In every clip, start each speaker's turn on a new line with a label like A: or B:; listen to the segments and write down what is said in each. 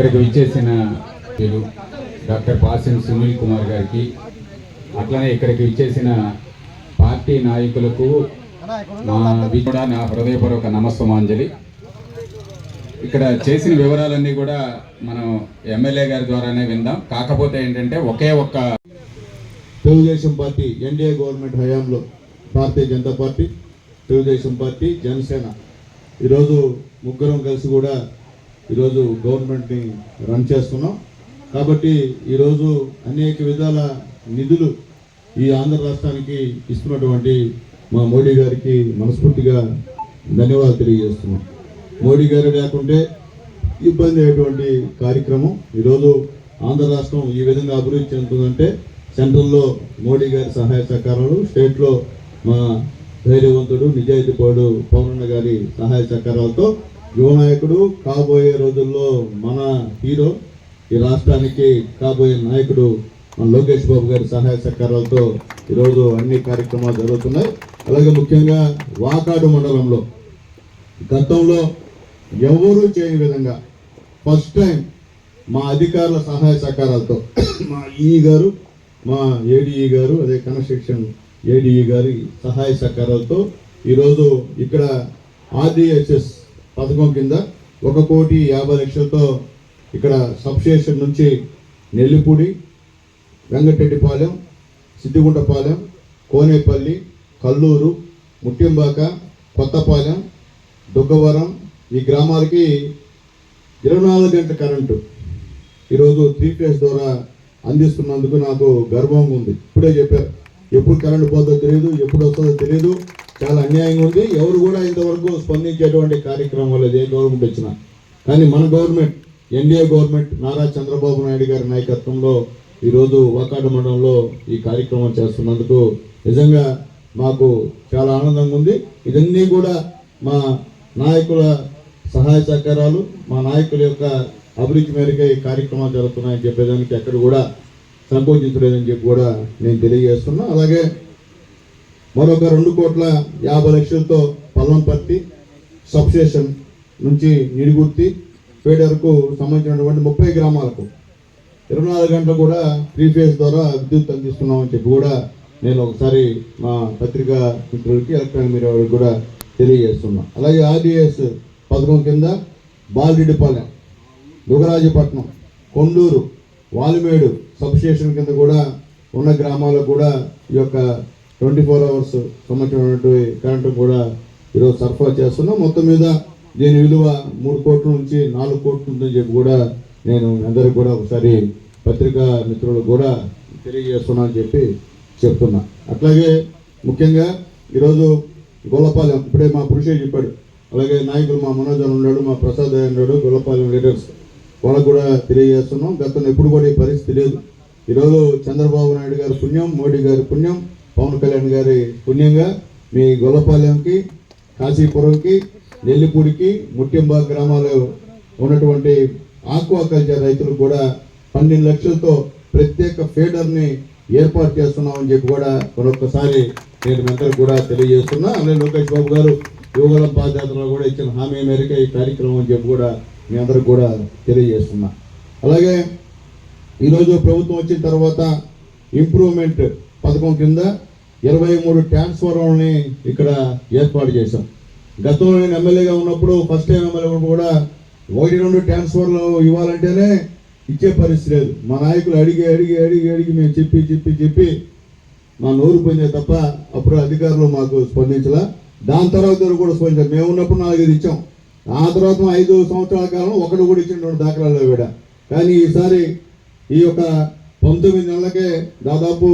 A: ఇక్కడికి విచ్చేసిన డాక్టర్ పాసిం సునీల్ కుమార్ గారికి అట్లనే ఇక్కడికి విచ్చేసిన పార్టీ నాయకులకు నా కూడా నా హృదయపూర్వక నమస్తమాంజలి ఇక్కడ చేసిన వివరాలన్నీ కూడా మనం ఎమ్మెల్యే గారి ద్వారానే విందాం. కాకపోతే ఏంటంటే ఒకే ఒక్క
B: తెలుగుదేశం పార్టీ ఎన్డీఏ గవర్నమెంట్ హయాంలో భారతీయ జనతా పార్టీ తెలుగుదేశం పార్టీ జనసేన. ఈరోజు ముగ్గురం కలిసి కూడా ఈరోజు గవర్నమెంట్ని రన్ చేస్తున్నాం. కాబట్టి ఈరోజు అనేక విధాల నిధులు ఈ ఆంధ్ర రాష్ట్రానికి ఇస్తున్నటువంటి మా మోడీ గారికి మనస్ఫూర్తిగా ధన్యవాదాలు తెలియజేస్తున్నాం. మోడీ గారు లేకుంటే ఇబ్బంది అయ్యేటువంటి కార్యక్రమం ఈరోజు ఆంధ్ర రాష్ట్రం ఈ విధంగా అభివృద్ధి చెందుతుందంటే సెంట్రల్లో మోడీ గారి సహాయ సహకారాలు స్టేట్లో మా ధైర్యవంతుడు నిజాయితీపరుడు పౌరన్న గారి సహాయ సహకారాలతో యువ నాయకుడు కాబోయే రోజుల్లో మన హీరో ఈ రాష్ట్రానికి కాబోయే నాయకుడు మన లోకేష్ బాబు గారి సహాయ సహకారాలతో ఈరోజు అన్ని కార్యక్రమాలు జరుగుతున్నాయి. అలాగే ముఖ్యంగా వాకాడు మండలంలో గతంలో ఎవరూ చేయని విధంగా ఫస్ట్ టైం మా అధికారుల సహాయ సహకారాలతో మా ఈ గారు మా ఏడీఈ గారు అదే కన్స్ట్రక్షన్ ఏడీఈ గారి సహాయ సహకారాలతో ఈరోజు ఇక్కడ ఆర్డీఎస్ఎస్ పథకం కింద ఒక కోటి యాభై లక్షలతో ఇక్కడ సబ్స్టేషన్ నుంచి నెల్లిపూడి వెంకటరెడ్డిపాలెం సిద్దిగుంటపాలెం కోనేపల్లి కల్లూరు ముట్టింబాక కొత్తపాలెం దుగ్గవరం ఈ గ్రామాలకి ఇరవై నాలుగు గంటల కరెంటు ఈరోజు త్రీ ఫేస్ ద్వారా అందిస్తున్నందుకు నాకు గర్వంగా ఉంది. ఇప్పుడే చెప్పారు ఎప్పుడు కరెంటు పోతుందో తెలియదు ఎప్పుడు వస్తుందో తెలియదు చాలా అన్యాయంగా ఉంది. ఎవరు కూడా ఇంతవరకు స్పందించేటువంటి కార్యక్రమం లేదు ఏ గవర్నమెంట్ వచ్చినా. కానీ మన government NDA government Nara Chandrababu Naidu గారి నాయకత్వంలో ఈరోజు వాకాడ మండలంలో ఈ కార్యక్రమం చేస్తున్నందుకు నిజంగా మాకు చాలా ఆనందంగా ఉంది. ఇదన్నీ కూడా మా నాయకుల సహాయ సహకారాలు మా నాయకుల యొక్క అభివృద్ధి మేరకే ఈ కార్యక్రమాలు జరుగుతున్నాయని చెప్పేదానికి ఎక్కడ కూడా సంకోచించలేదని చెప్పి కూడా నేను తెలియజేస్తున్నా. అలాగే మరొక రెండు కోట్ల యాభై లక్షలతో పల్లంపర్తి సబ్స్టేషన్ నుంచి నిడిగుర్తి ఫీడర్కు సంబంధించినటువంటి ముప్పై గ్రామాలకు ఇరవై నాలుగు గంటలు కూడా త్రీ ఫేజ్ ద్వారా విద్యుత్ అందిస్తున్నామని చెప్పి కూడా నేను ఒకసారి మా పత్రికా మిత్రులకి ఎలక్ట్రానిక్ మీడియా వారికి కూడా తెలియజేస్తున్నా. అలాగే ఆర్డిఎస్ పథకం కింద బాలరెడ్డిపాలెం దుగరాజపట్నం కొండూరు వాలిమేడు సబ్స్టేషన్ కింద కూడా ఉన్న గ్రామాలకు కూడా ఈ యొక్క ట్వంటీ ఫోర్ అవర్స్ సంబంధించినటువంటి కరెంటు కూడా ఈరోజు సరఫరా చేస్తున్నాం. మొత్తం మీద దీని విలువ మూడు కోట్ల నుంచి నాలుగు కోట్లు ఉందని చెప్పి కూడా నేను అందరికి కూడా ఒకసారి పత్రికా మిత్రులు కూడా తెలియజేస్తున్నా అని చెప్పి చెప్తున్నా. అట్లాగే ముఖ్యంగా ఈరోజు గొల్లపాలెం ఇప్పుడే మా పురుషే చెప్పాడు. అలాగే నాయకులు మా మనోజ్ ఉన్నాడు మా ప్రసాద్ ఉన్నాడు గొల్లపాలెం లీడర్స్ వాళ్ళకు కూడా తెలియజేస్తున్నాం. గతంలో ఎప్పుడు కూడా ఈ పరిస్థితి లేదు. ఈరోజు చంద్రబాబు నాయుడు గారి పుణ్యం మోడీ గారి పుణ్యం పవన్ కళ్యాణ్ గారి పుణ్యంగా మీ గొల్లపాలెంకి కాశీపురంకి నెల్లిపూడికి ముట్టింబా గ్రామాలు ఉన్నటువంటి ఆక్వాకల్చర్ రైతులకు కూడా పన్నెండు లక్షలతో ప్రత్యేక ఫీడర్ని ఏర్పాటు చేస్తున్నామని చెప్పి కూడా మరొకసారి నేను మెంతకు కూడా తెలియజేస్తున్నా. అలాగే లోకేష్ బాబు గారు యువగల పాదయాత్రలో కూడా ఇచ్చిన హామీ మేరకు ఈ కార్యక్రమం అని చెప్పి కూడా మీ అందరికి కూడా తెలియజేస్తున్నా. అలాగే ఈరోజు ప్రభుత్వం వచ్చిన తర్వాత ఇంప్రూవ్మెంట్ పథకం కింద ఇరవై మూడు ట్రాన్స్ఫార్మర్ని ఇక్కడ ఏర్పాటు చేశాం. గతంలో నేను ఎమ్మెల్యేగా ఉన్నప్పుడు ఫస్ట్ టైం ఎమ్మెల్యే కూడా ఒకటి రెండు ట్రాన్స్ఫర్లు ఇవ్వాలంటేనే ఇచ్చే పరిస్థితి లేదు. మా నాయకులు అడిగి అడిగి అడిగి అడిగి మేము చెప్పి చెప్పి చెప్పి మా నోరు పొందే తప్ప అప్పుడు అధికారులు మాకు స్పందించలా. దాని తర్వాత కూడా స్పందించారు మేము ఉన్నప్పుడు నాలుగైదు ఇచ్చాం. ఆ తర్వాత ఐదు సంవత్సరాల కాలం ఒకటి కూడా ఇచ్చినటువంటి దాఖలాలు విడ కానీ ఈసారి ఈ యొక్క పంతొమ్మిది నెలలకే దాదాపు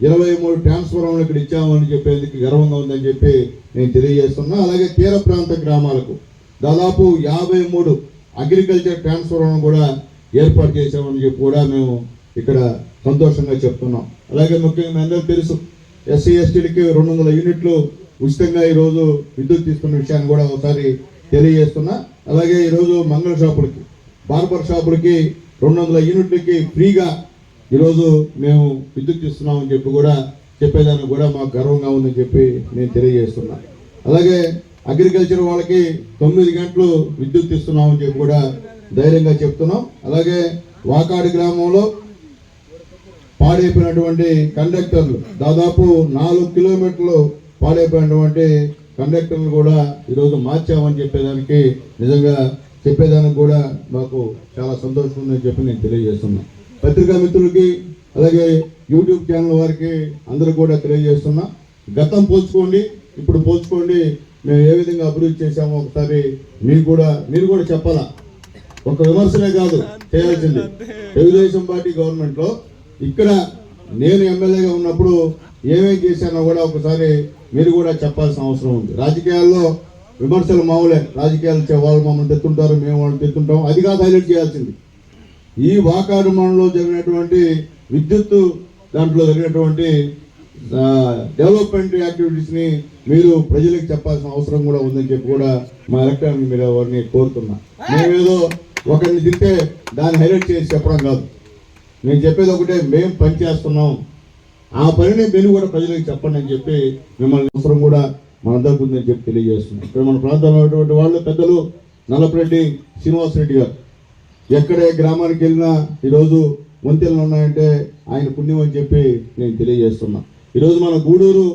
B: ఇరవై మూడు ట్రాన్స్ఫార్మర్లు ఇక్కడ ఇచ్చామని చెప్పేందుకు గర్వంగా ఉందని చెప్పి నేను తెలియజేస్తున్నా. అలాగే తీర ప్రాంత గ్రామాలకు దాదాపు యాభై మూడు అగ్రికల్చర్ ట్రాన్స్ఫార్మర్లు కూడా ఏర్పాటు చేశామని చెప్పి కూడా మేము ఇక్కడ సంతోషంగా చెప్తున్నాం. అలాగే ముఖ్యంగా మీ తెలుసు ఎస్సీ ఎస్టీలకి రెండు వందల యూనిట్లు ఉచితంగా ఈరోజు విద్యుత్ తీసుకున్న విషయాన్ని కూడా ఒకసారి తెలియజేస్తున్నా. అలాగే ఈరోజు మంగళ షాపులకి బార్బర్ షాపులకి రెండు వందల యూనిట్లకి ఫ్రీగా ఈరోజు మేము విద్యుత్ ఇస్తున్నామని చెప్పి కూడా చెప్పేదానికి కూడా మాకు గర్వంగా ఉందని చెప్పి నేను తెలియజేస్తున్నా. అలాగే అగ్రికల్చర్ వాళ్ళకి తొమ్మిది గంటలు విద్యుత్ ఇస్తున్నామని చెప్పి కూడా ధైర్యంగా చెప్తున్నాం. అలాగే వాకాడు గ్రామంలో పాడైపోయినటువంటి కండక్టర్లు దాదాపు నాలుగు కిలోమీటర్లు పాడైపోయినటువంటి కండక్టర్లు కూడా ఈరోజు మార్చామని చెప్పేదానికి నిజంగా చెప్పేదానికి కూడా మాకు చాలా సంతోషం ఉందని చెప్పి నేను తెలియజేస్తున్నాను పత్రికా మిత్రులకి అలాగే యూట్యూబ్ ఛానల్ వారికి అందరూ కూడా తెలియజేస్తున్నా. గతం పోల్చుకోండి ఇప్పుడు పోల్చుకోండి మేము ఏ విధంగా అభివృద్ధి చేశామో ఒకసారి మీరు కూడా మీరు కూడా చెప్పాలా? ఒక విమర్శనే కాదు చేయాల్సింది. తెలుగుదేశం పార్టీ గవర్నమెంట్లో ఇక్కడ నేను ఎమ్మెల్యేగా ఉన్నప్పుడు ఏమేం చేశానో కూడా ఒకసారి మీరు కూడా చెప్పాల్సిన అవసరం ఉంది. రాజకీయాల్లో విమర్శలు మామూలే. రాజకీయాలు వాళ్ళు మమ్మల్ని తెత్తుంటారు మేము వాళ్ళని తెత్తుంటాం అది కాదు హైలైట్ చేయాల్సింది. ఈ వాకాడు మండలంలో జరిగినటువంటి విద్యుత్ దాంట్లో జరిగినటువంటి డెవలప్మెంట్ యాక్టివిటీస్ని మీరు ప్రజలకు చెప్పాల్సిన అవసరం కూడా ఉందని చెప్పి కూడా మా ఎలక్ట్రానిక్ మీరు వారిని కోరుతున్నా. మేమేదో ఒకరిని తింటే దాన్ని హైలైట్ చేసి చెప్పడం కాదు. నేను చెప్పేది ఒకటే మేము పని చేస్తున్నాం. ఆ పనిని మీరు కూడా ప్రజలకు చెప్పండి అని చెప్పి మిమ్మల్ని అవసరం కూడా మనందరికి ఉందని చెప్పి తెలియజేస్తున్నాం. ఇక్కడ మన ప్రాంతంలో ఉన్నటువంటి వాళ్ళు పెద్దలు నల్లపరెడ్డి శ్రీనివాసరెడ్డి గారు. ఎక్కడే గ్రామానికి వెళ్ళినా ఈరోజు వంతెనలు ఉన్నాయంటే ఆయన పుణ్యం అని చెప్పి నేను తెలియజేస్తున్నా. ఈరోజు మన గూడూరు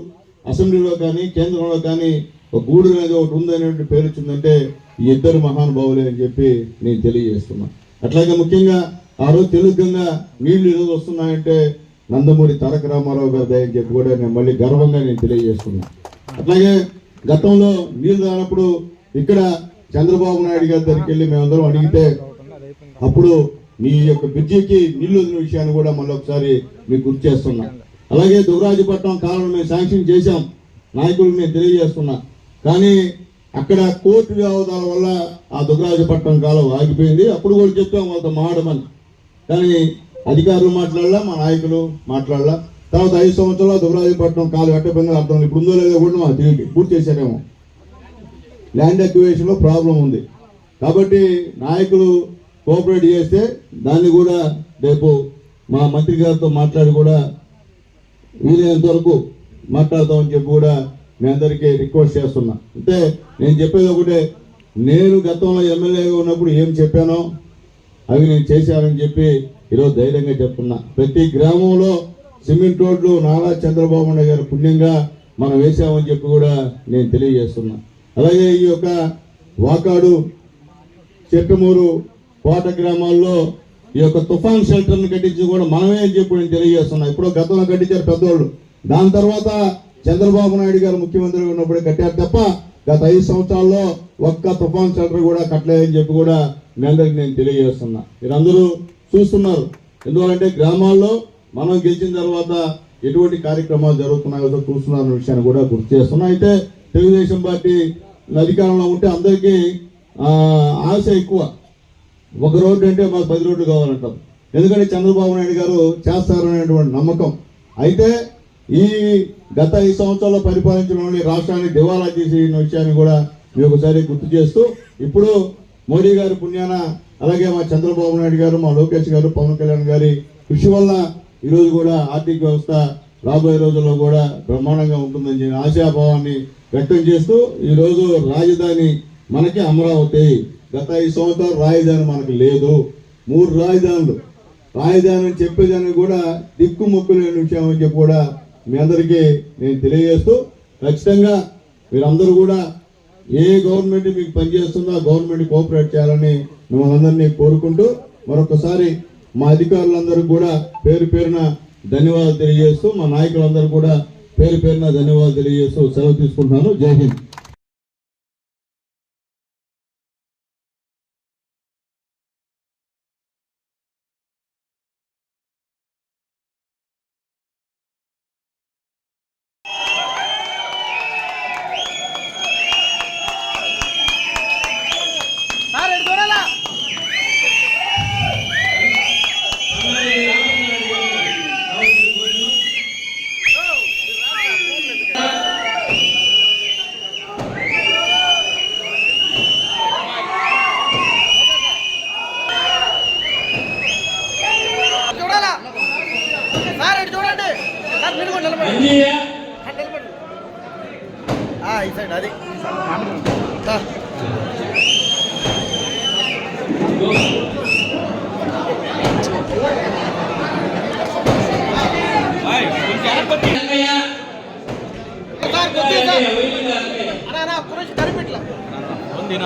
B: అసెంబ్లీలో కానీ కేంద్రంలో కానీ ఒక గూడూరు అనేది ఒకటి ఉందనేటువంటి పేరు వచ్చిందంటే ఈ ఇద్దరు మహానుభావులే అని చెప్పి నేను తెలియజేస్తున్నా. అట్లాగే ముఖ్యంగా ఆ రోజు తెలుగుగా నీళ్ళు ఈరోజు వస్తున్నాయంటే నందమూరి తారక రామారావు గారి అని చెప్పి కూడా నేను మళ్ళీ గర్వంగా నేను తెలియజేస్తున్నా. అట్లాగే గతంలో నీళ్ళు రానప్పుడు ఇక్కడ చంద్రబాబు నాయుడు గారి దగ్గరికి వెళ్ళి మేమందరం అడిగితే అప్పుడు మీ యొక్క బ్రిడ్జికి నీళ్ళు వదిలిన విషయాన్ని కూడా మళ్ళీ ఒకసారి మీకు గుర్తు చేస్తున్నా. అలాగే దువరాజపట్నం కాలం మేము శాంక్షన్ చేశాం. నాయకులు నేను తెలియజేస్తున్నా. కానీ అక్కడ కోర్టు వ్యవధాల వల్ల ఆ దువరాజపట్నం కాలం ఆగిపోయింది. అప్పుడు కూడా చెప్పాం వాళ్ళతో మాడమని కానీ అధికారులు మాట్లాడలా మా నాయకులు మాట్లాడలా. తర్వాత ఐదు సంవత్సరాలు దువరాజపట్నం కాలు ఎట్టపోయిందో అర్థం లేదు. ఇప్పుడు ఉందో లేదో కూడా మాకు తెలియదు. పూర్తి చేశారేమో. ల్యాండ్ అక్యువేషన్లో ప్రాబ్లం ఉంది. కాబట్టి నాయకులు కోఆపరేట్ చేస్తే దాన్ని కూడా రేపు మా మంత్రి గారితో మాట్లాడి కూడా వీలైనంత వరకు మాట్లాడతామని చెప్పి కూడా మీ అందరికీ రిక్వెస్ట్ చేస్తున్నా. అంటే నేను చెప్పేది ఒకటే నేను గతంలో ఎమ్మెల్యేగా ఉన్నప్పుడు ఏం చెప్పానో అవి నేను చేశానని చెప్పి ఈరోజు ధైర్యంగా చెప్తున్నా. ప్రతి గ్రామంలో సిమెంట్ రోడ్లు నారా చంద్రబాబు నాయుడు గారు పుణ్యంగా మనం వేసామని చెప్పి కూడా నేను తెలియజేస్తున్నా. అలాగే ఈ యొక్క వాకాడు చెట్టుమూరు కోట గ్రామాల్లో ఈ యొక్క తుఫాన్ షెల్టర్ని కట్టించి కూడా మనమే అని చెప్పి నేను తెలియజేస్తున్నాను ఇప్పుడు గతంలో కట్టించారు పెద్దోళ్ళు. దాని తర్వాత చంద్రబాబు నాయుడు గారు ముఖ్యమంత్రి ఉన్నప్పుడే కట్టారు తప్ప గత ఐదు సంవత్సరాల్లో ఒక్క తుఫాన్ షెల్టర్ కూడా కట్టలేదని చెప్పి కూడా మీ అందరికి నేను తెలియజేస్తున్నా. మీరందరూ చూస్తున్నారు. ఎందుకంటే గ్రామాల్లో మనం గెలిచిన తర్వాత ఎటువంటి కార్యక్రమాలు జరుగుతున్నాయో చూస్తున్నారు విషయాన్ని కూడా గుర్తు చేస్తున్నా. అయితే తెలుగుదేశం పార్టీ అధికారంలో ఉంటే అందరికీ ఆశ ఎక్కువ. ఒక రోడ్డు అంటే మాకు పది రోడ్లు కావాలంటాం. ఎందుకంటే చంద్రబాబు నాయుడు గారు చేస్తారనేటువంటి నమ్మకం. అయితే ఈ గత ఐదు సంవత్సరాల్లో పరిపాలించిన రాష్ట్రాన్ని దివాలా చేసి విషయాన్ని కూడా మీ ఒకసారి గుర్తు చేస్తూ ఇప్పుడు మోడీ గారి పుణ్యాన అలాగే మా చంద్రబాబు నాయుడు గారు మా లోకేష్ గారు పవన్ కళ్యాణ్ గారి కృషి వల్ల ఈరోజు కూడా ఆర్థిక వ్యవస్థ రాబోయే రోజుల్లో కూడా బ్రహ్మాండంగా ఉంటుందని చెప్పి ఆశాభావాన్ని వ్యక్తం చేస్తూ ఈ రోజు రాజధాని మనకి అమరావతి. గత ఐదు సంవత్సరాలు రాజధాని మనకు లేదు. మూడు రాజధానులు. రాజధాని అని చెప్పేదానికి కూడా దిక్కు మొక్కు లేని విషయం అని చెప్పి కూడా మీ అందరికీ నేను తెలియజేస్తూ ఖచ్చితంగా మీరందరూ కూడా ఏ గవర్నమెంట్ మీకు పనిచేస్తుందో ఆ గవర్నమెంట్ కోఆపరేట్ చేయాలని మిమ్మల్ని అందరినీ కోరుకుంటూ మరొకసారి మా అధికారులందరూ కూడా పేరు పేరున ధన్యవాదాలు తెలియజేస్తూ మా నాయకులందరూ కూడా పేరు పేరున ధన్యవాదాలు తెలియజేస్తూ సెలవు తీసుకుంటున్నాను. జై హింద్.
C: 따.
B: ಒಂದಿನ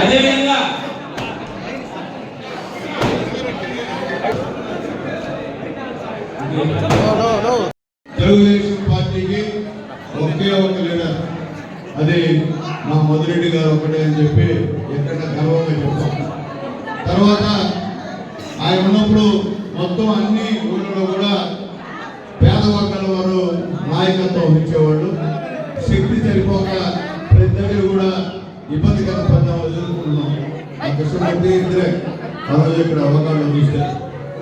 B: ಅದೇ ఒకే ఒక లీడర్. అది మా మధురెడ్డి గారు ఒకటే అని చెప్పి ఎక్కడ గర్వంగా చెప్తాం తర్వాత ఆయన ఉన్నప్పుడు మొత్తం అన్ని ఊళ్ళలో కూడా పేద వర్గాల వారు నాయకత్వం వహించేవాళ్ళు. శక్తి సరిపోక ప్రతి కూడా ఇబ్బందికర పరిణామాలు ఎదుర్కొన్నాం. ఆ కృష్ణమూర్తి ఇద్దరే. ఆ రోజు ఇక్కడ అవకాశం చూస్తే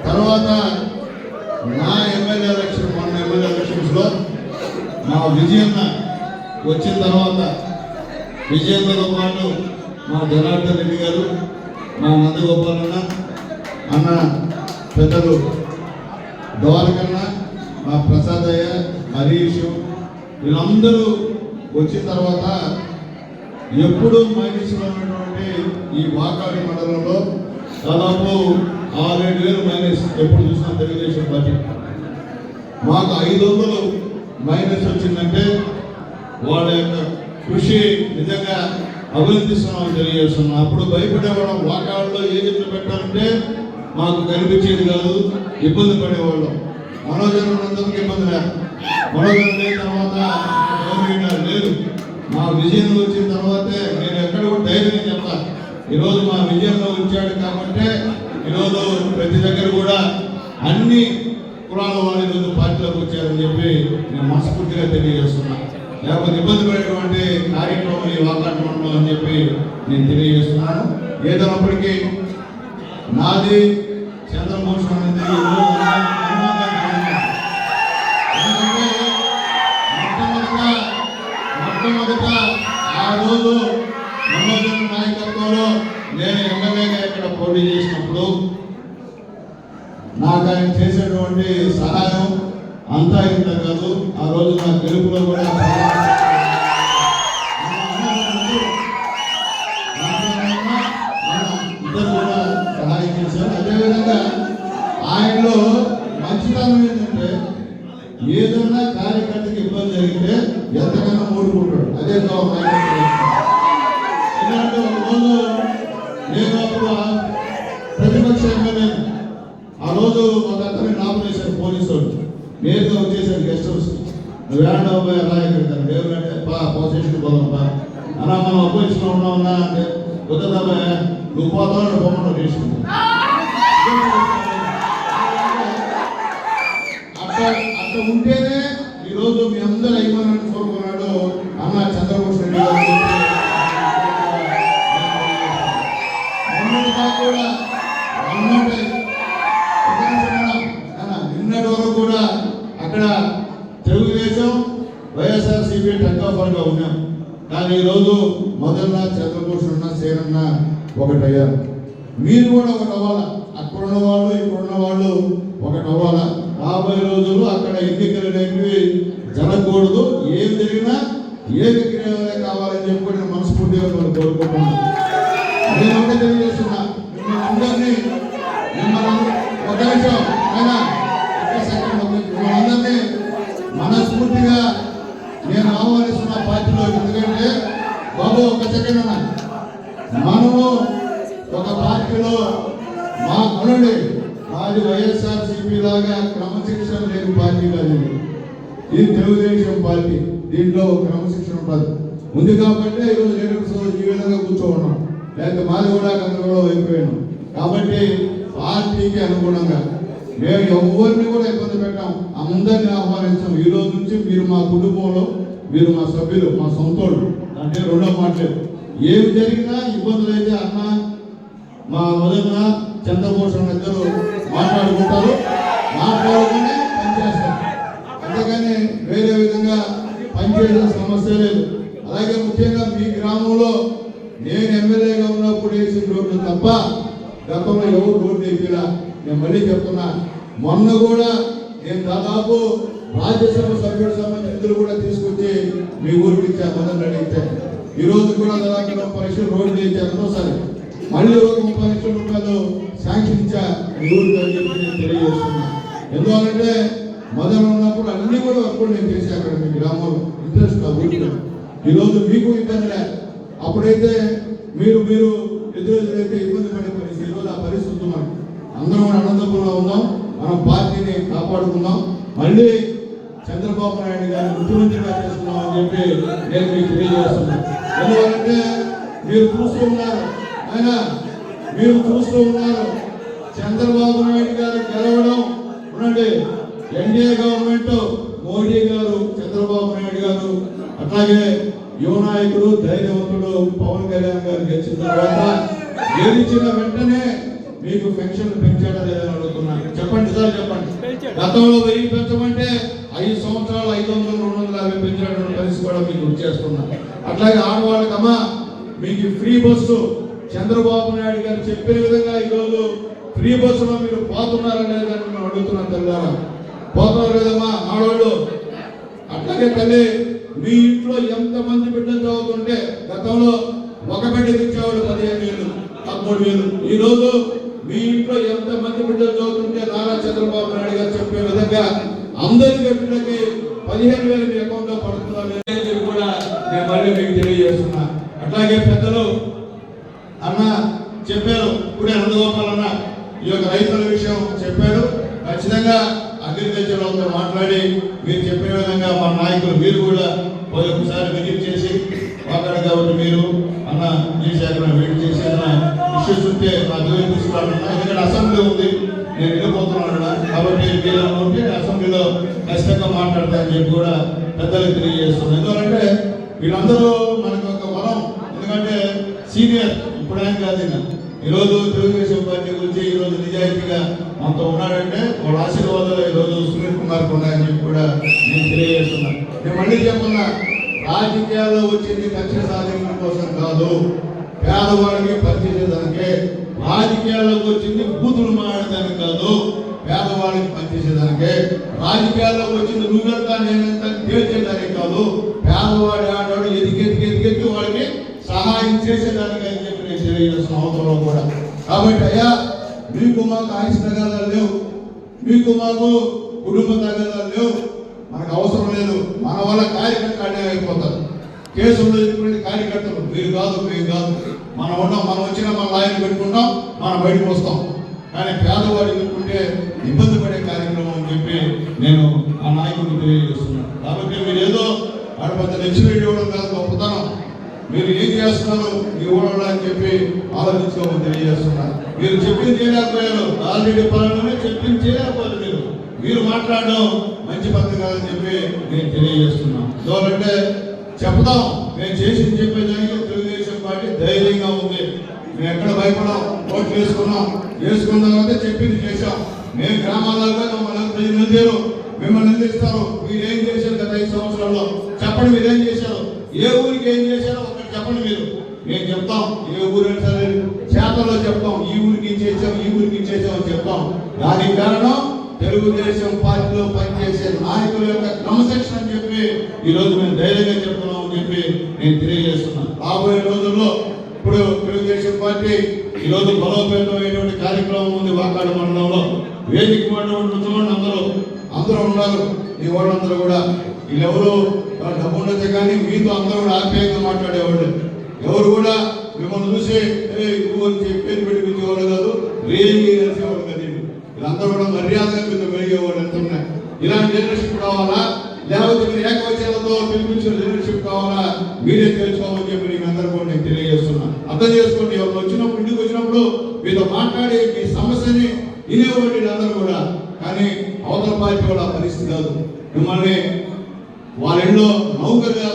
B: తర్వాత నా ఎమ్మెల్యే ఎలక్షన్ మొన్న ఎమ్మెల్యే ఎలక్షన్స్లో మా విజయన్న వచ్చిన తర్వాత విజయన్నతో పాటు మా జనార్దన్ రెడ్డి గారు మా నందగోపాల్ అన్న అన్న పెద్దలు ద్వారకన్న మా ప్రసాదయ్య హరీష్ వీళ్ళందరూ వచ్చిన తర్వాత ఎప్పుడు మైనస్లో ఉన్నటువంటి ఈ వాకాడి మండలంలో దాదాపు ఆరేడు వేలు మైనస్ ఎప్పుడు చూసినా తెలుగుదేశం పార్టీ. మాకు ఐదు వందలు మైనస్ వచ్చిందంటే వాళ్ళ యొక్క కృషి నిజంగా అభినందిస్తున్నామని తెలియజేస్తున్నాం. అప్పుడు భయపడేవాళ్ళం. వాకాళ్ళలో ఏ చెట్లు పెట్టాలంటే మాకు కనిపించేది కాదు ఇబ్బంది పడేవాళ్ళం. మనోజన్ అందరికి ఇబ్బంది లేదు. మనోజనం లేని తర్వాత లేదు. మా విజయం వచ్చిన తర్వాతే నేను ఎక్కడ కూడా ధైర్యం చెప్తా ఈరోజు మా విజయంలో వచ్చాడు కాబట్టి ఈరోజు ప్రతి దగ్గర కూడా అన్ని కులాల వాళ్ళు ఈరోజు పార్టీలోకి వచ్చారని చెప్పి నేను మనస్ఫూర్తిగా తెలియజేస్తున్నా. లేకపోతే ఇబ్బంది పడేటువంటి కార్యక్రమం ఈ వాతావరణంలో అని చెప్పి నేను తెలియజేస్తున్నాను. ఏదైనప్పటికీ నాది చంద్రమోహన్ అనేది మొట్టమొదట ఆ రోజు నాయకత్వంలో నేను ఎమ్మెల్యేగా ఇక్కడ పోటీ చేసినప్పుడు నాకు ఆయన చేసేటువంటి సహాయం అంతా ఇంత కాదు. ఆ రోజు నా గెలుపులో కూడా ఇద్దరు కూడా సహాయం చేశారు. అదేవిధంగా ఆయనలో మంచితనం ఏంటంటే ఏదైనా కార్యకర్తకి ఇబ్బంది జరిగితే ఎంతకన్నా మూడుకుంటాడు అదే నేరుగా వచ్చేసాను గెస్ట్ హౌస్ నువ్వు ఏడా పోయి అలా ఎక్కడతాను దేవుడు అంటే బా పోసేషన్ పోదాంపా అలా మనం అపోజిషన్ ఉన్నామన్నా అంటే కుదరదా నువ్వు పోతావు బొమ్మను తీసుకుంటా అట్లా అట్లా ఉంటేనే ఈరోజు మీ అందరూ అయిపోయినట్టు టెక్కాఫర్గా ఉన్నాం. కానీ ఈరోజు మొదలన్న చంద్రభూషణ్ అన్న సేనన్న ఒకటయ్యారు మీరు కూడా ఒకటి అవ్వాలా? అక్కడ ఉన్న వాళ్ళు ఇక్కడ ఉన్న వాళ్ళు ఒకటి అవ్వాలా? రాబోయే రోజులు అక్కడ ఎన్నికలు అనేవి జరగకూడదు. ఏం జరిగినా ఏకగ్రీవమే కావాలని చెప్పి నేను మనస్ఫూర్తిగా మనం కోరుకుంటున్నాను నేను ఒకటే తెలియజేస్తున్నా మిమ్మల్ని అందరినీ మిమ్మల్ని అందరూ- ఒక నిమిషం ఆయన ఒక్క సెకండ్ ఒక నిమిషం. మిమ్మల్ని అందరినీ మనస్ఫూర్తిగా నేను ఆహ్వానిస్తున్న పార్టీలో ఎందుకంటే బాబు ఒక సెకండ్ అన్న మనము ఒక పార్టీలో మా కొనండి మాది వైఎస్ఆర్ సిపి లాగా క్రమశిక్షణ లేని పార్టీ కాదు ఇది. ఇది తెలుగుదేశం పార్టీ దీంట్లో క్రమశిక్షణ ఉంటుంది ఉంది కాబట్టి ఈరోజు లీడర్స్ ఈ విధంగా కూర్చోవడం లేకపోతే మాది కూడా గందరగోళం అయిపోయాను. కాబట్టి పార్టీకి అనుగుణంగా మేము ఎవరిని కూడా ఇబ్బంది పెట్టాం. అందరిని ఆహ్వానించాం. ఈ రోజు నుంచి మీరు మా కుటుంబంలో మీరు మా సభ్యులు మా సొంతోళ్ళు అంటే రెండో మాట్లాడు ఏమి జరిగినా ఇబ్బందులు అయితే అన్న మా వదిన చంద్రభూషణ్ ఇద్దరు మాట్లాడుకుంటారు. మాట్లాడుకునే పనిచేస్తారు అంతేగాని వేరే విధంగా పనిచేసిన సమస్య లేదు. అలాగే ముఖ్యంగా మీ గ్రామంలో నేను ఎమ్మెల్యేగా ఉన్నప్పుడు వేసిన రోడ్లు తప్ప గతంలో ఎవరు రోడ్లు వేపిలా నేను మళ్ళీ చెప్తున్నా మొన్న కూడా నేను దాదాపు రాజ్యసభ సభ్యుడు సంబంధించిన నిధులు కూడా తీసుకొచ్చి మీ ఊరికి ఇచ్చా మొదలు అడిగితే ఈ రోజు కూడా దాదాపు పరీక్షలు రోడ్డు వేయించారు సరే మళ్ళీ ఒక ముప్పై లక్షల రూపాయలు శాంక్షన్ ఇచ్చా మీ ఊరికి అని చెప్పి నేను తెలియజేస్తున్నా. ఎందువల్లంటే మొదలు ఉన్నప్పుడు అన్ని కూడా వర్కులు నేను చేసి అక్కడ మీ గ్రామంలో ఇంట్రెస్ట్ ఈరోజు మీకు ఇబ్బంది లే అప్పుడైతే మీరు మీరు ఎదురెదురైతే ఇబ్బంది పడే పరిస్థితి ఈరోజు ఆ పరిస్థితి ఉంది మనకి. అందరం కూడా అనంతపురంలో ఉందాం మనం పార్టీని కాపాడుకుందాం. మళ్ళీ చంద్రబాబు నాయుడు గారిని ముఖ్యమంత్రిగా చేస్తున్నాం అని చెప్పి నేను మీకు తెలియజేస్తున్నాను. ఎందుకంటే మీరు చూస్తూ ఉన్నారు. ఆయన మీరు చూస్తూ ఉన్నారు. చంద్రబాబు నాయుడు గారు గెలవడం. ఉండండి. ఎన్డీఏ గవర్నమెంట్ మోడీ గారు చంద్రబాబు నాయుడు గారు అట్లాగే యువ నాయకుడు ధైర్యవంతుడు పవన్ కళ్యాణ్ గారు గెలిచిన తర్వాత గెలిచిన వెంటనే మీకు పెన్షన్ పెంచాడా లేదని అడుగుతున్నాను చెప్పండి సార్ చెప్పండి. గతంలో వెయ్యి పెంచమంటే ఐదు సంవత్సరాలు ఐదు వందలు రెండు వందల యాభై పెంచినటువంటి పరిస్థితి కూడా మీకు చేస్తున్నా. అట్లాగే ఆడవాళ్ళకమ్మా మీకు ఫ్రీ బస్సు చంద్రబాబు నాయుడు గారు చెప్పిన విధంగా ఈరోజు ఫ్రీ బస్సులో మీరు పోతున్నారా లేదని మేము అడుగుతున్నాం తెల్లారా? పోతున్నారు లేదమ్మా ఆడవాళ్ళు అట్లాగే తల్లి మీ ఇంట్లో ఎంత మంది బిడ్డలు చదువుతుంటే గతంలో ఒక బిడ్డకి ఇచ్చేవాళ్ళు పదిహేను వేలు పదమూడు వేలు. ఈ రోజు మీ ఇంట్లో ఎంత మంది బిడ్డలు చదువుతుంటే నారా చంద్రబాబు నాయుడు గారు చెప్పే విధంగా అందరి బిడ్డలకి పదిహేను వేలు మీ అకౌంట్లో చెప్పి కూడా నేను మళ్ళీ మీకు తెలియజేస్తున్నా. అట్లాగే పెద్దలు అన్న చెప్పారు. ఇప్పుడే నందగోపాల్ అన్న ఈ యొక్క రైతుల విషయం చెప్పారు. ఖచ్చితంగా అగ్రికల్చర్ వాళ్ళతో మాట్లాడి మీరు చెప్పిన విధంగా మా నాయకులు మీరు కూడా పోయి ఒకసారి విజిట్ చేసి మాట్లాడు కాబట్టి మీరు అన్న ఈ శాఖను వెయిట్ చేసి అన్న ఇష్యూస్ ఉంటే నా జోలి తీసుకురావాలన్నా ఎందుకంటే అసెంబ్లీ ఉంది నేను వెళ్ళిపోతున్నాను కాబట్టి మీరు ఉంటే అసెంబ్లీలో ఖచ్చితంగా మాట్లాడతాను చెప్పి కూడా పెద్దలకు తెలియజేస్తున్నాను. ఎందుకంటే వీళ్ళందరూ మనకు ఒక వరం. ఎందుకంటే సీనియర్ ఇప్పుడేం కాదు ఈరోజు తెలుగుదేశం పార్టీ గురించి ఈరోజు నిజాయితీగా అంత ఉన్నాడంటే వాళ్ళ ఆశీర్వాదాలు ఈరోజు సునీల్ కుమార్ ఉన్నాయని చెప్పి కూడా నేను తెలియజేస్తున్నాను నేను మళ్ళీ చెప్తున్నా రాజకీయాల్లో వచ్చింది కక్ష సాధింపు కోసం కాదు పేదవాడికి పనిచేసేదానికే రాజకీయాల్లోకి వచ్చింది బూతులు మాడడానికి కాదు పేదవాడికి పనిచేసేదానికే రాజకీయాల్లోకి వచ్చింది నువ్వెంత నేనెంత తేల్చేదానికి కాదు పేదవాడి ఆడాడు ఎదిగి ఎదిగి ఎదిగెత్తి వాడికి సహాయం చేసేదానికి అని చెప్పి నేను తెలియజేస్తున్న అవసరం కూడా. కాబట్టి అయ్యా మీకు మాకు ఆయుష్ తగాదాలు లేవు. మీకు మాకు కుటుంబ తగాదాలు లేవు. మనకు అవసరం లేదు. మన వల్ల కార్యకర్తలు అన్యాయం అయిపోతారు. కేసులు కార్యకర్తలు మీరు కాదు మీరు కాదు. మనం ఉన్నాం మనం వచ్చిన మన లాయర్ పెట్టుకుంటాం మనం బయటకు వస్తాం. కానీ పేదవాడు ఎదుర్కొంటే ఇబ్బంది పడే కార్యక్రమం అని చెప్పి నేను ఆ నాయకుడికి తెలియజేస్తున్నాను. కాబట్టి మీరు ఏదో వాడు పెద్ద లెక్చరేట్ ఇవ్వడం కాదు గొప్పతనం మీరు ఏం చేస్తున్నారు? ఇవ్వడం అని చెప్పి ఆలోచించుకోమని తెలియజేస్తున్నారు మీరు చెప్పింది చేయలేకపోయారు ఆల్రెడీ పనులనే చెప్పింది చేయలేకపోయారు మీరు? మీరు మాట్లాడడం మంచి పద్ధతి కాదని చెప్పి నేను తెలియజేస్తున్నాను ఎందుకంటే చెప్తాం మేము చేసింది చెప్పేదానికి తెలుగుదేశం పార్టీ ధైర్యంగా ఉంది. మేము ఎక్కడ భయపడాం ఓట్లు వేసుకున్నాం. వేసుకున్న తర్వాత చెప్పింది చేశాం. మేము గ్రామాల్లో మమ్మల్ని నిందారు మిమ్మల్ని నిందిస్తారు. మీరు ఏం చేశారు గత ఐదు సంవత్సరాల్లో? చెప్పండి మీరు ఏం చేశారు? ఏ ఊరికి ఏం చేశారో ఒకటి చెప్పండి మీరు. మేము చెప్తాం. ఏ ఊరు సరే. చేతల్లో చెప్తాం ఈ ఊరికి చేసాం ఈ ఊరికి చేసాం అని చెప్తాం దానికి కారణం తెలుగుదేశం పార్టీలో పనిచేసే నాయకుల యొక్క క్రమశిక్షణ అని చెప్పి ఈ రోజు మేము ధైర్యంగా చెప్తున్నాం అని చెప్పి నేను తెలియజేస్తున్నాను. రాబోయే రోజుల్లో ఇప్పుడు తెలుగుదేశం పార్టీ ఈ రోజు బలోపేతమైనటువంటి కార్యక్రమం ఉంది వాకాడు మండలంలో. వేదిక మండలం చూడండి అందరూ అందరూ ఉన్నారు. ఈ వాళ్ళందరూ కూడా. వీళ్ళెవరు డబ్బు ఉండొచ్చు కానీ మీతో అందరూ కూడా ఆప్యాయంగా మాట్లాడేవాళ్ళు. ఎవరు కూడా మిమ్మల్ని చూసి "ఏయ్, నువ్వు అని చెప్పి పేరు పెట్టి కాదు రేగి కలిసేవాళ్ళు కాదు వీళ్ళు. వీళ్ళందరూ కూడా మర్యాదగా మీతో పెరిగేవాళ్ళు ఎంత ఉన్నాయి. ఇలాంటి లీడర్షిప్ కావాలా? లేకపోతే మీరు ఏకవచనంతో పిలిపించిన లీడర్షిప్ కావాలా? మీరే తెలుసుకోవాలని చెప్పి మీకు అందరూ కూడా నేను తెలియజేస్తున్నా. అర్థం చేసుకోండి ఎవరు వచ్చినప్పుడు ఇంటికి వచ్చినప్పుడు మీతో మాట్లాడి మీ సమస్యని వినేవాళ్ళు అందరూ కూడా. కానీ అవతల పార్టీ కూడా పరిస్థితి కాదు. మిమ్మల్ని వాళ్ళ ఇంట్లో నౌకరుగా